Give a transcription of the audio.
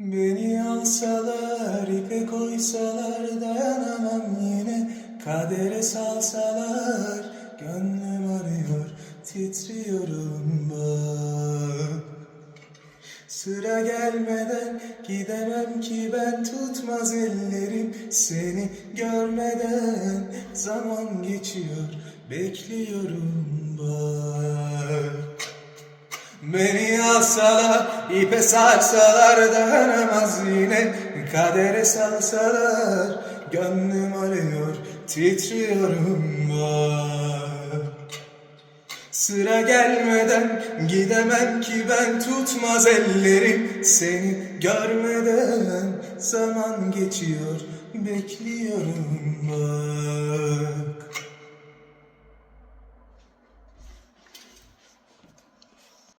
Beni alsalar, ipe koysalar dayanamam yine. Kadere salsalar, gönlüm arıyor, titriyorum bak. Sıra gelmeden gidemem ki ben tutmaz ellerim Seni görmeden. Zaman geçiyor, bekliyorum bak Beni alsalar, ipe sarsalar dayanamaz yine. Kadere salsalar, gönlüm arıyor, titriyorum bak. Sıra gelmeden gidemem ki ben tutmaz ellerim Seni. Görmeden zaman geçiyor, bekliyorum bak